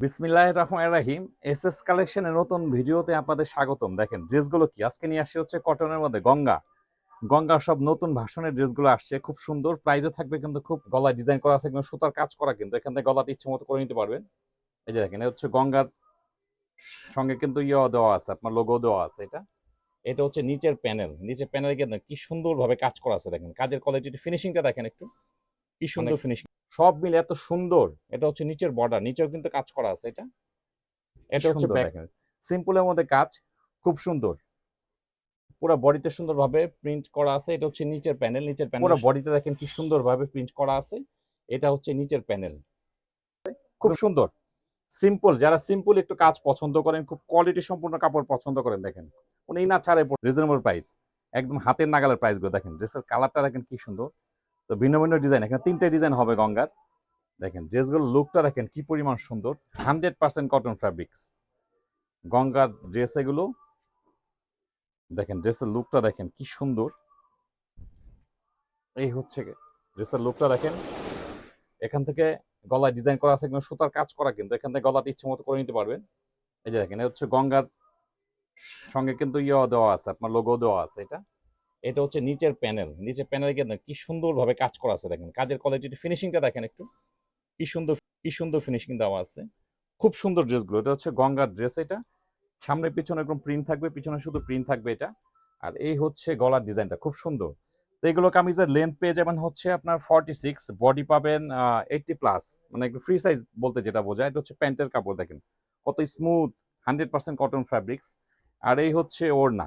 বিসমিল্লাহ রহমান রাহিম। S S কালেকশনের নতুন ভিডিওতে আপনাদের স্বাগতম। দেখেন ড্রেসগুলো কি? আজকে নিয়ে আসছে হচ্ছে কটনের মধ্যে গঙ্গা। গঙ্গা সব নতুন ভাষণের ড্রেসগুলো আসছে খুব সুন্দর। প্রাইজও থাকবে কিন্তু খুব গলায় ডিজাইন করা আছে কিন্তু সুতার কাজ করা কিন্তু। এখান থেকে গলাটা ইচ্ছে মতো করে নিতে পারবেন। এই যে দেখেন এটা হচ্ছে গঙ্গার সঙ্গে কিন্তু ইয়ে দেওয়া আছে আপনার লোগো দেওয়া আছে এটা। এটা হচ্ছে নিচের প্যানেল। নিচের প্যানেলে কিন্তু কি সুন্দরভাবে কাজ করা আছে দেখেন। কাজের কোয়ালিটি ফিনিশিংটা দেখেন একটু। কি সুন্দর ফিনিশিং সব মিলে এত সুন্দর। এটা হচ্ছে নিচের বর্ডার নিচেও কিন্তু কাজ করা আছে এটা। এটা হচ্ছে সিম্পলের মধ্যে কাজ খুব সুন্দর। পুরো বডিতে সুন্দরভাবে প্রিন্ট করা আছে। এটা হচ্ছে নিচের প্যানেল নিচের প্যানেল পুরো বডিতে দেখেন কি সুন্দরভাবে প্রিন্ট করা আছে। এটা হচ্ছে নিচের প্যানেল খুব সুন্দর। সিম্পল যারা সিম্পল একটু কাজ পছন্দ করেন খুব কোয়ালিটি সম্পূর্ণ কাপড় পছন্দ করেন দেখেন। উনি না ছাড়ে রিজনেবল প্রাইস একদম হাতের নাগালের প্রাইসগুলো দেখেন। ড্রেসের কালারটা দেখেন কি সুন্দর। তো ভিন্ন ভিন্ন ডিজাইন এখানে তিনটে ডিজাইন হবে গঙ্গার। দেখেন ড্রেসগুলো লুকটা দেখেন কি পরিমাণ সুন্দর। হান্ড্রেড পার্সেন্ট কটন ফ্যাব্রিক্স গঙ্গার ড্রেস এগুলো, দেখেন ড্রেসের লুকটা দেখেন কি সুন্দর। এই হচ্ছে ড্রেসের লুকটা দেখেন। এখান থেকে গলায় ডিজাইন করা আছে, কিন্তু সুতার কাজ করা কিন্তু, এখান থেকে গলাটা ইচ্ছে মতো করে নিতে পারবেন। এই যে দেখেন এটা হচ্ছে গঙ্গার সঙ্গে কিন্তু ইয়ে দেওয়া আছে, আপনার লোগো দেওয়া আছে এটা। এটা হচ্ছে নিচের প্যানেল নিচের প্যানেলে কিন্তু কি সুন্দরভাবে কাজ করা আছে দেখেন। কাজের কোয়ালিটি ফিনিশিংটা দেখেন একটু। কি সুন্দর কি সুন্দর ফিনিশিং দেওয়া আছে। খুব সুন্দর ড্রেসগুলো এটা হচ্ছে গঙ্গার ড্রেস এটা। সামনে পিছনে এরকম প্রিন্ট থাকবে, পিছনে শুধু প্রিন্ট থাকবে এটা। আর এই হচ্ছে গলার ডিজাইনটা খুব সুন্দর। তো এগুলো কামিজের লেন্থ পেয়ে যাবেন হচ্ছে আপনার ফর্টি সিক্স বডি পাবেন এইটটি প্লাস মানে একটু ফ্রি সাইজ বলতে যেটা বোঝায়, এটা হচ্ছে প্যান্টের কাপড় দেখেন। কত smooth hundred percent cotton fabrics আর এই হচ্ছে ওড়না।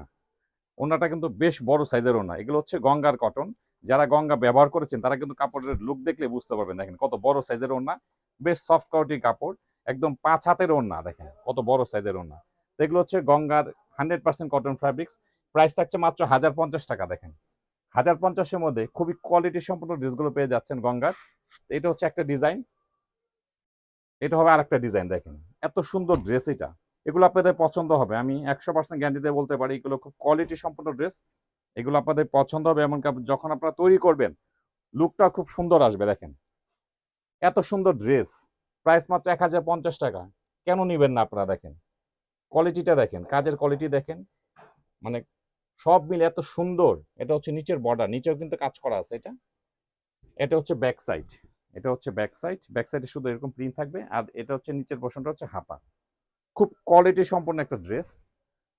ওড়নাটা কিন্তু বেশ বড় সাইজের ওড়না এগুলো হচ্ছে গঙ্গার কটন যারা গঙ্গা ব্যবহার করেছেন, তারা কিন্তু কাপড়ের লুক দেখলে বুঝতে পারবেন। দেখেন কত বড় সাইজের ওড়না বেশ সফট কোয়ালিটির কাপড়, একদম পাঁচ হাতের ওড়না দেখেন কত বড় সাইজের ওড়না তো এগুলো হচ্ছে গঙ্গার hundred percent cotton fabrics price থাকছে মাত্র হাজার পঞ্চাশ টাকা, দেখেন। হাজার পঞ্চাশের মধ্যে খুবই কোয়ালিটি সম্পূর্ণ ড্রেসগুলো পেয়ে যাচ্ছেন গঙ্গার। এটা হচ্ছে একটা ডিজাইন এটা হবে আরেকটা ডিজাইন দেখেন। এত সুন্দর ড্রেস এটা। এগুলো আপনাদের পছন্দ হবে। আমি একশো পার্সেন্ট গ্যারান্টিতে বলতে পারি, এগুলো খুব কোয়ালিটি সম্পূর্ণ ড্রেস এগুলো আপনাদের পছন্দ হবে। এমনকি যখন আপনারা তৈরি করবেন লুকটা খুব সুন্দর আসবে, দেখেন। এত সুন্দর ড্রেস প্রাইস মাত্র এক হাজার পঞ্চাশ টাকা। কেন নিবেন না আপনারা, দেখেন? কোয়ালিটিটা দেখেন, কাজের কোয়ালিটি দেখেন। মানে সব মিলে এত সুন্দর, এটা হচ্ছে নিচের বর্ডার নিচেও কিন্তু কাজ করা আছে এটা। এটা হচ্ছে ব্যাক সাইড এটা হচ্ছে ব্যাক সাইড ব্যাক সাইডে শুধু এরকম প্রিন্ট থাকবে, আর এটা হচ্ছে নিচের পোর্শনটা হচ্ছে হাতা। খুব কোয়ালিটি সম্পন্ন একটা ড্রেস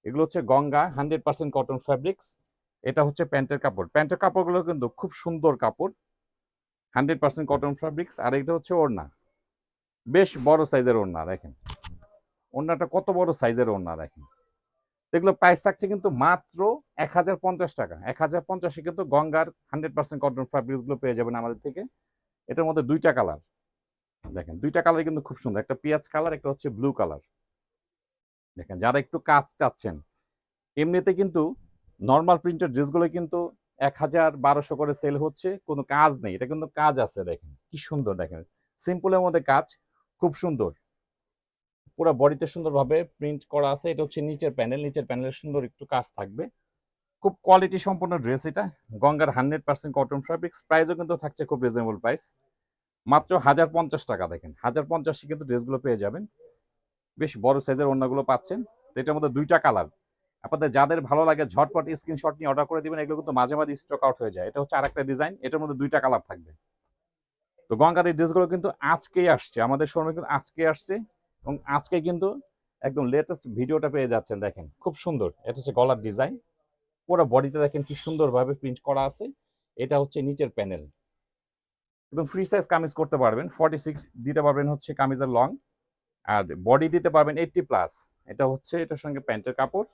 এগুলো হচ্ছে Ganga hundred percent cotton fabrics এটা হচ্ছে প্যান্টের কাপড়। প্যান্টের কাপড়গুলো কিন্তু খুব সুন্দর কাপড়। হান্ড্রেড পার্সেন্ট কটন ফ্যাব্রিক্স আর এটা হচ্ছে ওড়না। বেশ বড় সাইজের ওড়না, দেখেন। ওড়নাটা কত বড় সাইজের ওড়না, দেখেন। এগুলো প্রাইস থাকছে কিন্তু মাত্র এক হাজার পঞ্চাশ টাকা। এক হাজার পঞ্চাশে কিন্তু গঙ্গার হান্ড্রেড পার্সেন্ট কটন ফ্যাব্রিক্সগুলো পেয়ে যাবেন আমাদের থেকে। এটার মধ্যে দুইটা কালার দেখেন, দুইটা কালার কিন্তু খুব সুন্দর। একটা পেঁয়াজ কালার একটা হচ্ছে ব্লু কালার দেখেন, যারা একটু কাজ চাচ্ছেন, এমনিতে কিন্তু নর্মাল প্রিন্টের ড্রেসগুলো কিন্তু এক হাজার বারোশো করে সেল হচ্ছে, কোনো কাজ নেই, এটা কিন্তু কাজ আছে দেখেন, কি সুন্দর দেখেন সিম্পলের মধ্যে কাজ, খুব সুন্দর। পুরো বডিতে সুন্দরভাবে প্রিন্ট করা আছে, এটা হচ্ছে নিচের প্যানেল নিচের প্যানেলের সুন্দর একটু কাজ থাকবে। খুব কোয়ালিটি সম্পন্ন ড্রেস এটা, গঙ্গার হান্ড্রেড পার্সেন্ট কটন ফ্যাব্রিক্স প্রাইসও কিন্তু থাকছে খুব রিজনেবল প্রাইস মাত্র হাজার পঞ্চাশ টাকা দেখেন, হাজার পঞ্চাশে কিন্তু ড্রেসগুলো পেয়ে যাবেন। বেশ বড় সাইজের অন্যগুলো পাচ্ছেন। তো এটার মধ্যে দুইটা কালার আপনাদের যাদের ভালো লাগে, ঝটপট স্ক্রিনশট নিয়ে অর্ডার করে দিবেন, এগুলো কিন্তু মাঝে মাঝে স্টক আউট হয়ে যায়। এটা হচ্ছে আরেকটা ডিজাইন এটার মধ্যে দুইটা কালার থাকবে। তো গঙ্গার এই ড্রেসগুলো কিন্তু আজকেই আসছে। আমাদের শোরুমে কিন্তু আজকে আসছে এবং আজকে কিন্তু একদম লেটেস্ট ভিডিওটা পেয়ে যাচ্ছেন, দেখেন। খুব সুন্দর। এটা হচ্ছে গলার ডিজাইন পুরো বডিতে দেখেন কি সুন্দরভাবে প্রিন্ট করা আছে। এটা হচ্ছে নিচের প্যানেল একদম ফ্রি সাইজ কামিজ করতে পারবেন। ফর্টি সিক্স দিতে পারবেন হচ্ছে কামিজের লং আর বডি দিতে পারবেন এইটটি প্লাস এটা হচ্ছে, এটার সঙ্গে প্যান্টের কাপড়,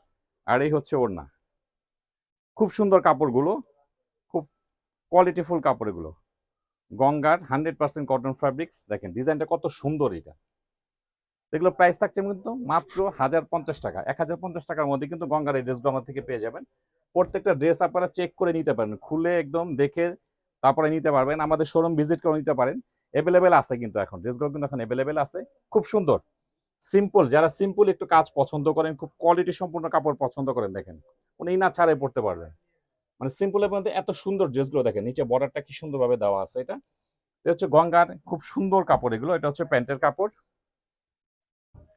আর এই হচ্ছে ওড়না। খুব সুন্দর কাপড়গুলো, খুব কোয়ালিটিফুল কাপড় এগুলো। গঙ্গার হান্ড্রেড পার্সেন্ট কটন ফ্যাব্রিক্স দেখেন ডিজাইনটা কত সুন্দর এটা। এগুলো প্রাইস থাকছে কিন্তু মাত্র হাজার পঞ্চাশ টাকা। এক হাজার পঞ্চাশ টাকার মধ্যে কিন্তু গঙ্গার এই ড্রেসগুলো আমার থেকে পেয়ে যাবেন। প্রত্যেকটা ড্রেস আপনারা চেক করে নিতে পারেন। খুলে একদম দেখে তারপরে নিতে পারবেন। আমাদের শোরুম ভিজিট করে নিতে পারেন। অ্যাভেলেবেল আছে কিন্তু এখন। ড্রেসগুলো কিন্তু এখন অ্যাভেলেবেল আছে। খুব সুন্দর। সিম্পল যারা সিম্পল একটু কাজ পছন্দ করেন, খুব কোয়ালিটি সম্পূর্ণ কাপড় পছন্দ করেন, দেখেন। উনি না ছাড়ে পড়তে পারবেন। মানে সিম্পলের মধ্যে এত সুন্দর ড্রেসগুলো দেখেন, নিচে বর্ডারটা কি সুন্দরভাবে দেওয়া আছে এটা। এটা হচ্ছে গঙ্গার খুব সুন্দর কাপড় এগুলো, এটা হচ্ছে প্যান্টের কাপড়।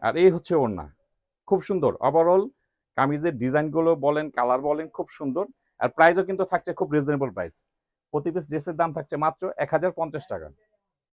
আর এই হচ্ছে ওড়না। খুব সুন্দর। ওভারঅল কামিজের ডিজাইনগুলো বলেন কালার বলেন, খুব সুন্দর। আর প্রাইসও কিন্তু থাকছে খুব রিজনেবল প্রাইস প্রতি পিস ড্রেসের দাম থাকছে মাত্র এক হাজার পঞ্চাশ টাকা।